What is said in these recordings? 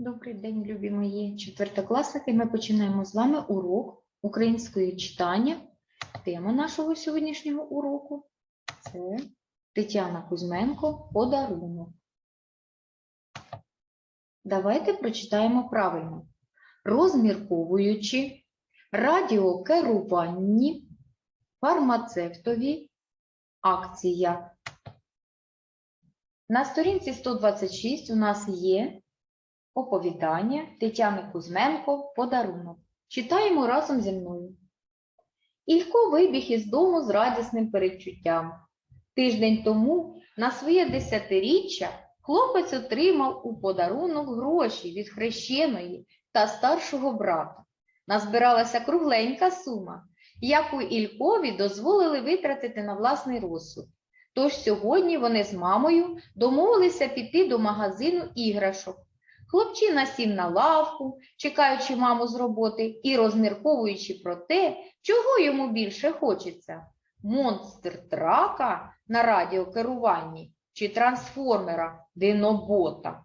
Добрий день, любі мої четвертокласники. Ми починаємо з вами урок української читання. Тема нашого сьогоднішнього уроку це Тетяна Кузьменко Подарунок. Давайте прочитаємо правильно. Розмірковуючи радіокеруванні фармацевтові акція. На сторінці 126 у нас є Оповідання Тетяни Кузьменко Подарунок. Читаємо разом зі мною. Ілько вибіг із дому з радісним передчуттям. Тиждень тому на своє десятиріччя хлопець отримав у подарунок гроші від хрещеної та старшого брата. Назбиралася кругленька сума, яку Ількові дозволили витратити на власний розсуд. Тож сьогодні вони з мамою домовилися піти до магазину іграшок. Хлопчина сів на лавку, чекаючи маму з роботи і розмірковуючи про те, чого йому більше хочеться монстр трака на радіокеруванні чи трансформера динобота.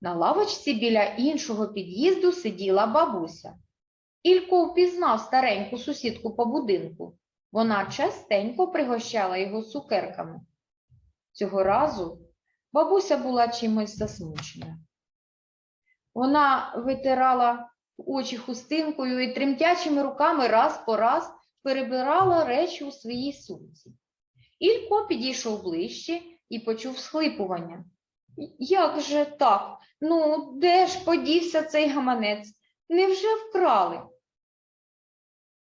На лавочці біля іншого під'їзду сиділа бабуся. Ілько впізнав стареньку сусідку по будинку. Вона частенько пригощала його цукерками. Цього разу бабуся була чимось засмучена. Вона витирала очі хустинкою і тремтячими руками раз по раз перебирала речі у своїй сумці. Ілько підійшов ближче і почув схлипування. Як же так? Ну, де ж подівся цей гаманець? Невже вкрали?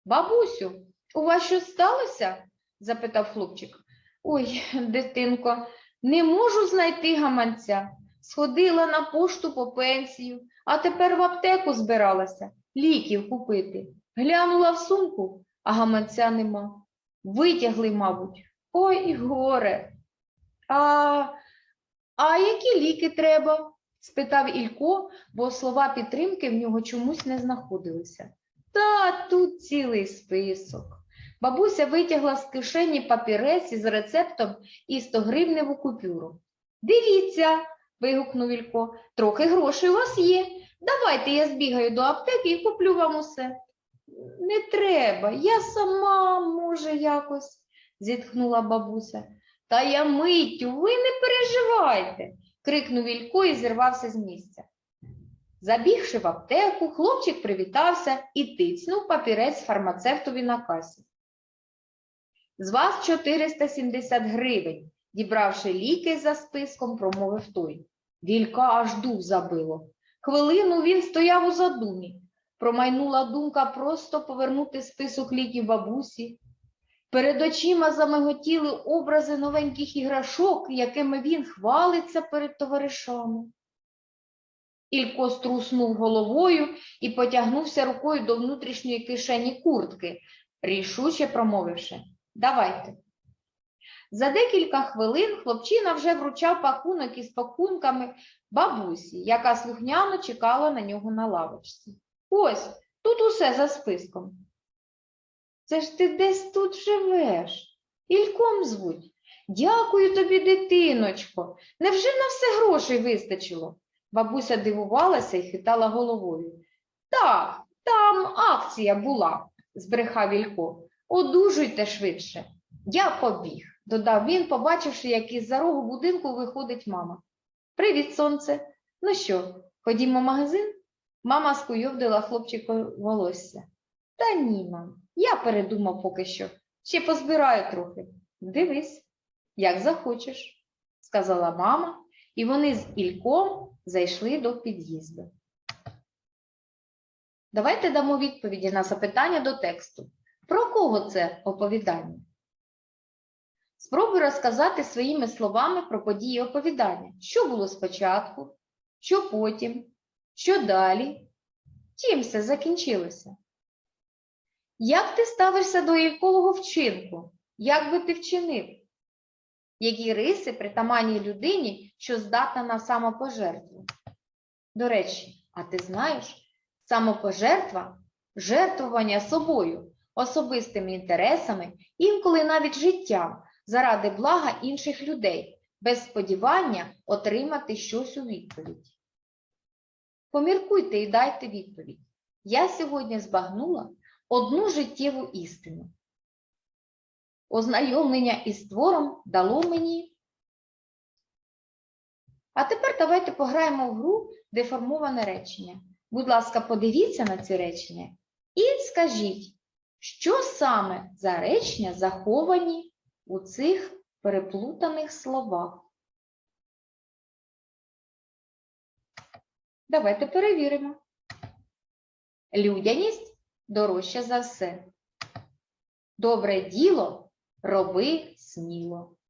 Бабусю, у вас щось сталося? запитав хлопчик. Ой, дитинко, не можу знайти гаманця. Сходила на пошту по пенсію, а тепер в аптеку збиралася ліків купити. Глянула в сумку, а гаманця нема. Витягли, мабуть. Ой, і горе. А, а які ліки треба? спитав Ілько, бо слова підтримки в нього чомусь не знаходилися. Та тут цілий список. Бабуся витягла з кишені папірець із рецептом і 100 гривневу купюру. Дивіться, вигукнув Ілько, трохи грошей у вас є. Давайте я збігаю до аптеки і куплю вам усе. Не треба, я сама, може, якось, зітхнула бабуся. Та я миттю, ви не переживайте, крикнув Ілько і зірвався з місця. Забігши в аптеку, хлопчик привітався і тицнув папірець фармацевтові на касі. З вас 470 гривень, дібравши ліки за списком, промовив той. Вілька аж дух забило. Хвилину він стояв у задумі. Промайнула думка просто повернути список ліків бабусі. Перед очима замиготіли образи новеньких іграшок, якими він хвалиться перед товаришами. Ілько струснув головою і потягнувся рукою до внутрішньої кишені куртки, рішуче промовивши Давайте. За декілька хвилин хлопчина вже вручав пакунок із пакунками бабусі, яка слухняно чекала на нього на лавочці. Ось, тут усе за списком. Це ж ти десь тут живеш. Ільком звуть. Дякую тобі, дитиночко. Невже на все грошей вистачило? Бабуся дивувалася і хитала головою. Так, там акція була, збрехав Ілько. Одужуйте швидше. Я побіг, додав він, побачивши, як із за рогу будинку виходить мама. Привіт, сонце. Ну що, ходімо в магазин? Мама скуйовдила хлопчику волосся. Та ні, мам, я передумав поки що. Ще позбираю трохи. Дивись, як захочеш, сказала мама, і вони з Ільком зайшли до під'їзду. Давайте дамо відповіді на запитання до тексту. Про кого це оповідання? Спробуй розказати своїми словами про події оповідання. Що було спочатку, що потім, що далі, чим все закінчилося? Як ти ставишся до Ількового вчинку? Як би ти вчинив? Які риси притаманні людині, що здатна на самопожертву? До речі, а ти знаєш, самопожертва жертвування собою, особистими інтересами, інколи навіть життям заради блага інших людей, без сподівання отримати щось у відповідь. Поміркуйте і дайте відповідь. Я сьогодні збагнула одну життєву істину. Ознайомлення із твором дало мені. А тепер давайте пограємо в гру деформоване речення. Будь ласка, подивіться на ці речення і скажіть, що саме за речення заховані у цих переплутаних словах. Давайте перевіримо. Людяність дорожча за все. Добре діло роби сміло.